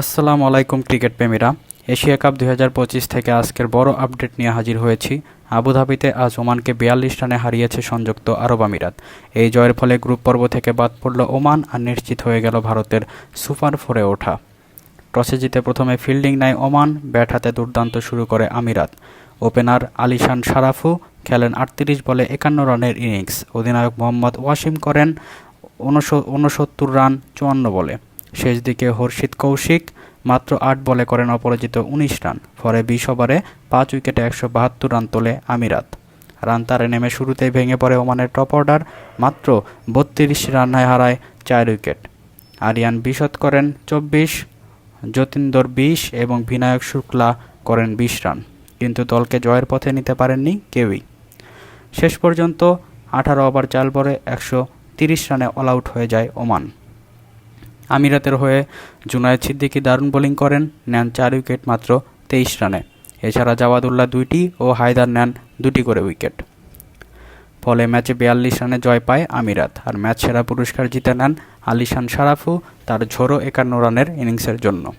আসসালামু আলাইকুম, cricket প্রেমীরা। Asia cup দু হাজার পঁচিশ থেকে আজকের বড় আপডেট নিয়ে হাজির হয়েছি। আবুধাবিতে আজ ওমানকে বিয়াল্লিশ রানে হারিয়েছে সংযুক্ত আরব আমিরাত। এই জয়ের ফলে গ্রুপ পর্ব থেকে বাদ পড়ল ওমান আর নিশ্চিত হয়ে গেল ভারতের সুপার ফোরে ওঠা। টসে জিতে প্রথমে ফিল্ডিং নেয় ওমান, ব্যাট হাতে দুর্দান্ত শুরু করে আমিরাত। ওপেনার আলিশান সারাফু খেলেন আটত্রিশ বলে একান্ন রানের ইনিংস। অধিনায়ক মোহাম্মদ ওয়াসিম করেন উনসত্তর রান চুয়ান্ন বলে। শেষ দিকে হর্ষিত কৌশিক মাত্র আট বলে করেন অপরাজিত উনিশ রান। পরে বিশ ওভারে পাঁচ উইকেটে একশো বাহাত্তর রান তোলে আমিরাত। রান তারে নেমে শুরুতেই ভেঙে পড়ে ওমানের টপ অর্ডার, মাত্র বত্রিশ রানায় হারায় চার উইকেট। আরিয়ান বিশদ করেন চব্বিশ, যতীন্দর বিশ এবং বিনায়ক শুক্লা করেন বিশ রান। কিন্তু দলকে জয়ের পথে নিতে পারেননি কেউই। শেষ পর্যন্ত আঠারো ওভার চাল পরে একশো তিরিশ রানে অল আউট হয়ে যায় ওমান। আমিরাতের হয়ে জুনায়েদ সিদ্দিকি দারুণ বোলিং করেন, নেন চার উইকেট মাত্র তেইশ রানে। এছাড়া জাওয়াদুল্লাহ দুইটি ও হায়দার নেন দুটি করে উইকেট। ফলে ম্যাচে বিয়াল্লিশ রানে জয় পায় আমিরাত। আর ম্যাচ সেরা পুরস্কার জিতে নেন আলিশান সারাফু তার ঝোড়ো একান্ন রানের ইনিংসের জন্য।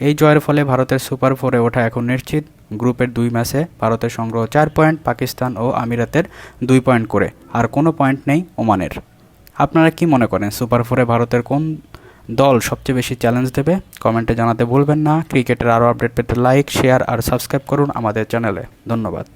এই জয়ের ফলে ভারতের সুপার ফোরে ওঠা এখন নিশ্চিত। গ্রুপের দুই ম্যাচে ভারতের সংগ্রহ চার পয়েন্ট, পাকিস্তান ও আমিরাতের দুই পয়েন্ট করে। আর কোনো পয়েন্ট নেই ওমানের। আপনারা কি মনে করেন সুপার ফোরে ভারতের কোন দল সবচেয়ে বেশি চ্যালেঞ্জ দেবে? কমেন্টে জানাতে ভুলবেন না। ক্রিকেটের আরও আপডেট পেতে লাইক শেয়ার আর সাবস্ক্রাইব করুন আমাদের চ্যানেলে ধন্যবাদ।